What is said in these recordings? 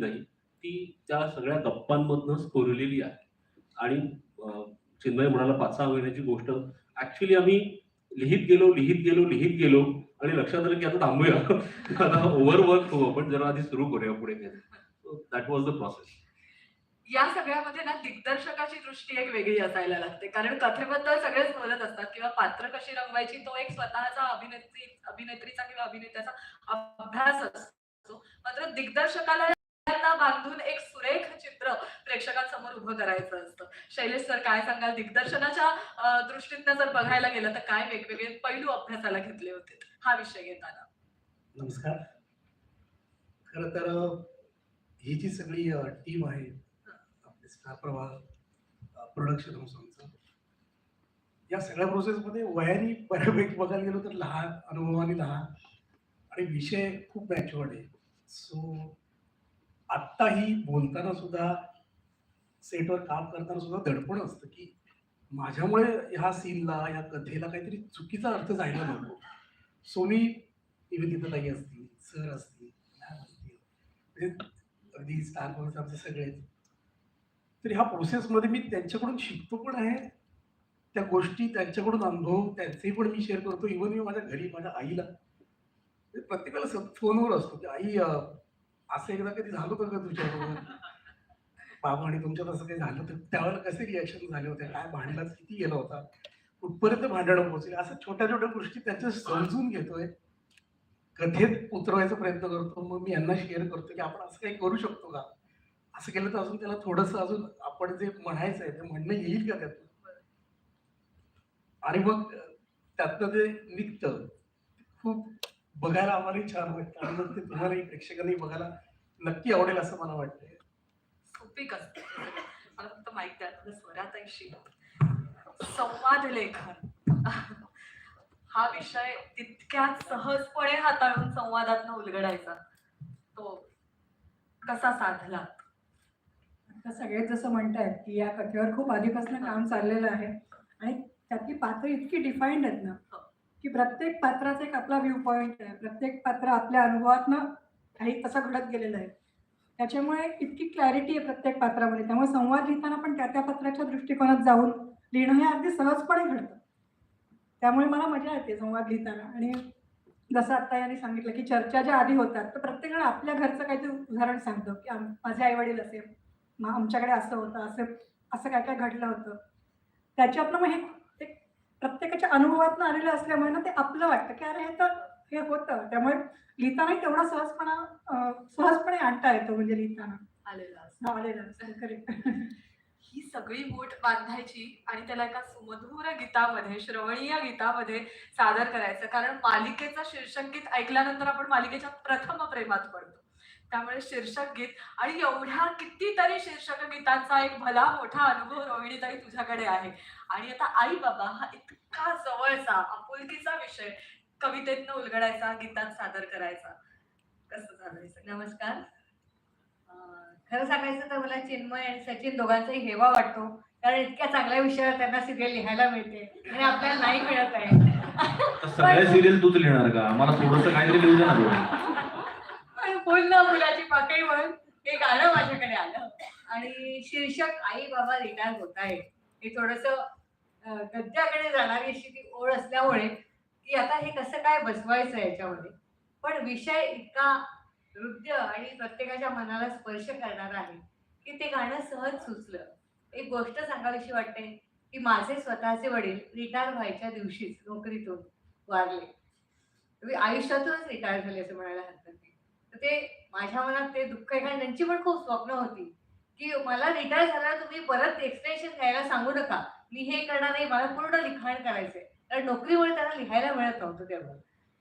नाही ती त्या सगळ्या गप्पांमधनं कोरलेली आहे. आणि चिन्मय म्हणाला पाच सहा महिन्याची गोष्ट. ऍक्च्युली आम्ही लिहित गेलो लिहित गेलो लिहित गेलो. आणि लक्षात आलं की आता थांबूया. आता ओव्हरवर्क हो आपण जरा आधी सुरू करूया पुढे दॅट वॉज द प्रोसेस या सगळ्यामध्ये ना दिग्दर्शकाची दृष्टी एक वेगळी असायला लागते. कारण कथेबद्दल सगळेच बोलत असतात किंवा पात्र कशी रंगवायची तो एक स्वतःचा अभिनेत्री अभिनेत्रीचा किंवा अभिनेत्याचा अभ्यास असतो. मात्र दिग्दर्शकाला यांना बांधून एक सुरेख चित्र प्रेक्षकांसमोर उभं करायचं असतं. शैलेश सर काय सांगाल? दिग्दर्शनाच्या दृष्टीतनं जर बघायला गेलं तर काय वेगवेगळे पैलू अभ्यासाला घेतले होते? हा विषय घेताना. नमस्कार. खर तर ही जी सगळी टीम आहे आपले स्टार प्रवाह प्रोडक्शन हाऊस आमचं या सगळ्या प्रोसेसमध्ये वयाने बऱ्यापैकी बघायला गेलो तर लहान अनुभवाने लहान आणि विषय खूप मॅच्युअर्ड आहे. सो आत्ताही बोलताना सुद्धा सेटवर काम करताना सुद्धा दडपण असतं की माझ्यामुळे ह्या सीनला या कथेला काहीतरी चुकीचा अर्थ जायला नको. सो मी निवेदिताताई असतील सर असतील असतील म्हणजे अगदी स्टार बॉयज आमचे सगळेच तर ह्या प्रोसेसमध्ये मी त्यांच्याकडून शिकतो पण आहे. त्या गोष्टी त्यांच्याकडून अनुभव त्यांचे पण मी शेअर करतो. इव्हन मी माझ्या घरी माझ्या आईला. म्हणजे प्रत्येकाला स- फोनवर असतो की आई असं एकदा कधी झालं होतं का तुझ्याबरोबर बाबा आणि तुमच्यात असं काही झालं तर त्यावर कसे रिॲक्शन झाले होते? काय भांडला किती गेला होता? कुठपर्यंत भांडणं पोहोचले? असं छोट्या छोट्या गोष्टी त्याच्या समजून घेतोय. कथेत उतरवायचा प्रयत्न करतो. मग मी यांना शेअर करतो की आपण असं काही करू शकतो का? असं केलं तर अजून त्याला थोडंसं अजून आपण जे म्हणायचं आहे ते म्हणणं येईल का त्यातून? आणि मग त्यातनं ते निघतं. खूप बघायला आम्हालाही छान वाटतं. आणि मग ते तुम्हालाही प्रेक्षकांनाही बघायला नक्की आवडेल असं मला वाटतंय. सुपीक असते मला फक्त माहीत द्या तुझं स्वरातशी संवाद लेखन. हा विषय तितक्यात सहजपणे हाताळून संवादातनं उलगडायचा. तो कसा साधला? आता सगळे जसं म्हणतायत की या कथेवर खूप आधीपासून काम चाललेलं आहे. आणि त्यातली पात्र इतकी डिफाईंड आहेत ना. की प्रत्येक पात्राचा एक आपला व्ह्यू पॉईंट आहे. प्रत्येक पात्र आपल्या अनुभवातनं काही तसं घडत गेलेलं आहे. त्याच्यामुळे इतकी क्लॅरिटी आहे प्रत्येक पात्रामध्ये. त्यामुळे संवाद लिहिताना पण त्या त्या पात्राच्या दृष्टिकोनात जाऊन लिहिणं हे अगदी सहजपणे घडतं. त्यामुळे मला मजा येते संवाद लिहिताना. आणि जसं आत्ता यांनी सांगितलं की चर्चा ज्या आधी होतात तर प्रत्येकाने आपल्या घरचं काहीतरी उदाहरण सांगतो की आम- माझे आईवडील असे मग आमच्याकडे असं होतं असं असं काय काय घडलं होतं. त्याच्यातनं मग हे प्रत्येकाच्या अनुभवातनं आलेलं असल्यामुळे ना ते आपलं वाटतं की अरे हे तर हे होतं. त्यामुळे लिहितानाही तेवढा सहजपणा सहजपणे आणता येतो म्हणजे लिहिताना. आलेला. आलेलं असतं. ही सगळी मूठ बांधायची आणि त्याला एका सुमधुर गीतामध्ये श्रवणीय गीतामध्ये सादर करायचं. कारण मालिकेचं शीर्षक गीत ऐकल्यानंतर आपण मालिकेच्या प्रथम प्रेमात पडतो. त्यामुळे शीर्षक गीत आणि एवढ्या कितीतरी शीर्षक गीतांचा एक भला मोठा अनुभव रोहिणीताई तुझ्याकडे आहे. आणि आता आई बाबा हा इतका जवळचा आपुलकीचा विषय कवितेतनं उलगडायचा गीतात सादर करायचा. कसं झालं? नमस्कार. खरं सांगायचं तर मला चिन्मय आणि सचिन दोघांचाही हेवा वाटतो. कारण इतक्या चांगल्या विषयावर त्यांना सिरियल लिहायला मिळते. आणि आपल्याला नाही मिळत आहे. सगळ्या सिरियल तूच लिहिणार का? मला थोडस काहीतरी लिहू दे ना पूर्ण मुलाची पाकळी म्हणून हे गाणं माझ्याकडे आलं. आणि शीर्षक आई बाबा रिटायर होत आहे हे थोडस गद्याकडे जाणारी अशी ती ओढ असल्यामुळे की आता हे कसं काय बसवायचं याच्यामध्ये. पण विषय इतका हृदय आणि प्रत्येकाच्या मनाला स्पर्श करणार आहे की ते गाणं सहज सुचलं. एक गोष्ट सांगावीशी वाटते की माझे स्वतःचे वडील रिटायर व्हायच्या दिवशीच नोकरीतून वारले. आयुष्यातूनच रिटायर झाले असं म्हणायला हरकत नाही. तर ते माझ्या मनात ते दुःख आहे कारण त्यांची पण खूप स्वप्न होती. की मला रिटायर झाल्यावर तुम्ही परत एक्सटेन्शन घ्यायला सांगू नका. मी हे करणार नाही मला पूर्ण लिखाण करायचंय. कारण नोकरीमुळे त्यांना लिहायला मिळत नव्हतं तेव्हा.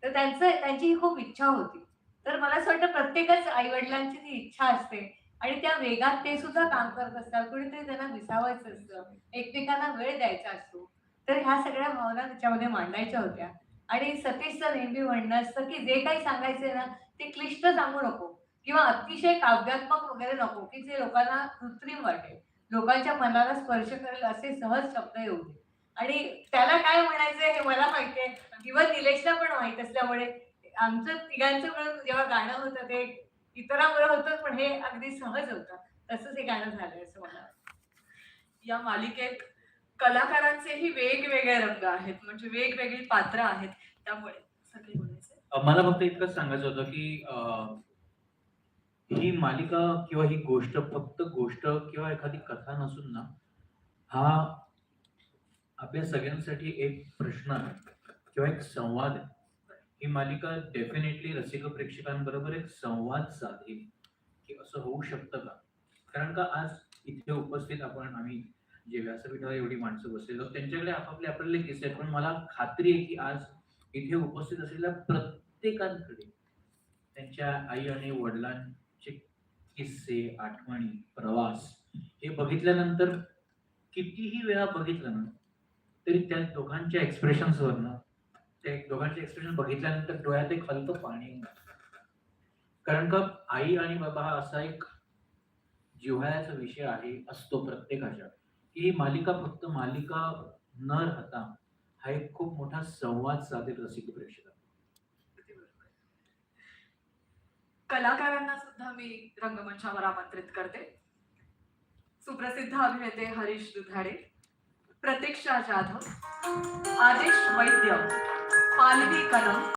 तर त्यांचं त्यांची ही खूप इच्छा होती. तर मला असं वाटतं प्रत्येकच आई वडिलांची ती इच्छा असते. आणि त्या वेगात ते सुद्धा काम करत असतात. कुणीतरी त्यांना विसावायचं असतं. एकमेकांना वेळ द्यायचा असतो. तर ह्या सगळ्या भावना त्याच्यामध्ये मांडायच्या होत्या. आणि सतीशचं नेहमी म्हणणं असतं की जे काही सांगायचंय ना ते क्लिष्ट सांगू नको. किंवा अतिशय काव्यात्मक वगैरे नको की जे लोकांना कृत्रिम वाटेल. लोकांच्या मनाला स्पर्श करेल असे सहज शब्द येऊ दे. आणि त्याला काय म्हणायचंय हे मला माहितीये. किंवा निलेशला पण माहीत असल्यामुळे. आमचं तिघांचं मिळून जेव्हा गाणं होतं ते इतरांमुळे होतं पण हे अगदी सहज होतं. तसंच हे गाणं झालंय असं मला वाटतं. या मालिकेत कलाकारांचेही वेगवेगळे रंग आहेत म्हणजे वेगवेगळी पात्र आहेत त्यामुळे असं मला फक्त इतकंच सांगायचं होतं की ही मालिका किंवा ही गोष्ट फक्त गोष्ट किंवा एखादी कथा नसून ना हा आपल्या सगळ्यांसाठी एक प्रश्न आहे किंवा एक संवाद आहे. ही मालिका डेफिनेटली रसिक प्रेक्षकांबरोबर एक संवाद साधेल की असं होऊ शकतं का? कारण का आज इथे उपस्थित आपण आम्ही जे व्यासपीठावर एवढी माणसं बसलेलो त्यांच्याकडे आपापले आपल्याला किस्से आहेत पण मला खात्री आहे की आज इथे उपस्थित असलेल्या प्रत्येकांकडे त्यांच्या आई आणि वडिलांचे किस्से आठवणी प्रवास हे बघितल्यानंतर कितीही वेळा बघितलं ना तरी त्या दोघांच्या एक्सप्रेशन्स ना त्या दोघांचे एक्सप्रेशन बघितल्यानंतर डोळ्यात एक हलकं पाणी कारण का आई आणि बाबा हा असा एक जिव्हाळ्याचा विषय आहे असतो प्रत्येकाच्या. की ही मालिका फक्त मालिका न राहता हा एक खूप मोठा संवाद साधेल रसिक प्रेक्षकांना. कलाकारांना सुद्धा मी रंगमंचावर आमंत्रित करते. सुप्रसिद्ध अभिनेते हरीश दुधाडे प्रतीक्षा जाधव आदेश वैद्य पालवी कदम